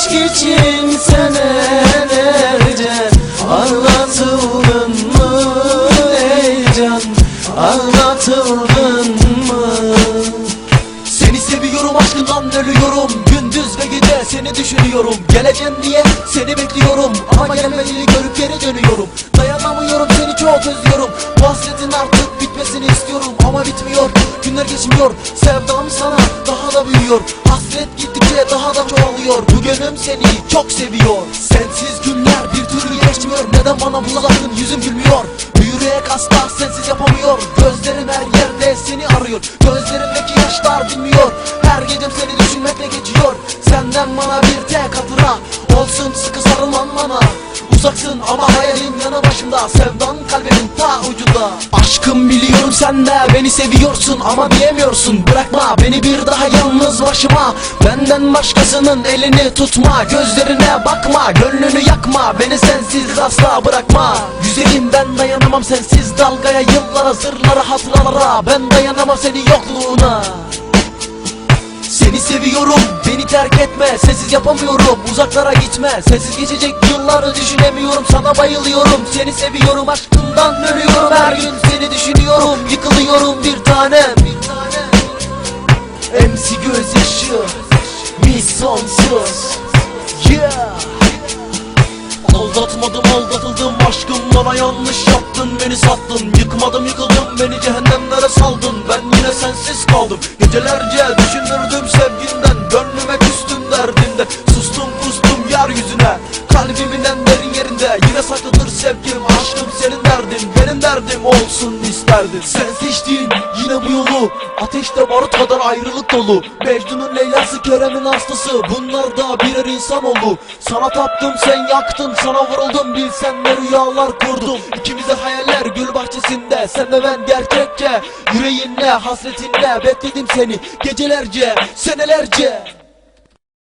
aşk için senelerce Anlatıldın mı ey can? Anlatıldın mı? Seni seviyorum aşkından ölüyorum. Gündüz ve gece seni düşünüyorum. Geleceksin diye seni bekliyorum. Ama gelmediğini görüp geri dönüyorum Çok özlüyorum. Bu hasretin artık bitmesini istiyorum Ama bitmiyor. Günler geçmiyor Sevdam sana daha da büyüyor. Hasret gittikçe daha da çoğalıyor. Bu gönlüm seni çok seviyor. Sensiz günler bir türlü geçmiyor. Neden bana uzaktın yüzüm gülmüyor? Bu yürek asla sensiz yapamıyor. Gözlerim her yerde seni arıyor. Gözlerimdeki yaşlar bilmiyor. Her gecem seni düşünmekle geçiyor. Senden bana bir tek hatıra Olsun. Sıkı sarılman bana Uzaksın ama hayalim yanı başımda. Kalbimin Aşkım biliyorum sen de beni seviyorsun ama diyemiyorsun Bırakma beni bir daha yalnız başıma. Benden başkasının elini tutma Gözlerine bakma gönlünü yakma. Beni sensiz asla bırakma. Güzelim ben dayanamam sensiz dalgaya Yıllara sırlara hatıralara. Ben dayanamam senin yokluğuna. Seni seviyorum terk etme Sensiz yapamıyorum uzaklara gitme. Sensiz geçecek yılları düşünemiyorum Sana bayılıyorum. Seni seviyorum Aşkından ölüyorum her gün. Seni düşünüyorum Yıkılıyorum bir tanem MC gözyaşı Mis sonsuz. Yeah. Aldatmadım aldatıldım aşkım. Bana yanlış yaptın beni sattın. Yıkmadım yıkıldım beni yine sensiz kaldım. Gecelerce düşünürdüm sevginden Gönlüme küstüm derdinde Sustum kustum yeryüzüne Kalbimin en derin yerinde. Yine saklıdır sevgim aşkım senin derdin. Benim derdim olsun isterdin Sen seçtin yine bu yolu Ateşte barut kadar ayrılık dolu. Mecnun'un Leyla'sı Kerem'in hastası Bunlar da birer insan oldu. Sana taptım sen yaktın Sana vuruldum bilsen ne rüyalar kurdum. İkimiz de hayaller gül bahçesinde Sen ve ben gerçekçe. Yüreğinle hasretinle bekledim seni Gecelerce senelerce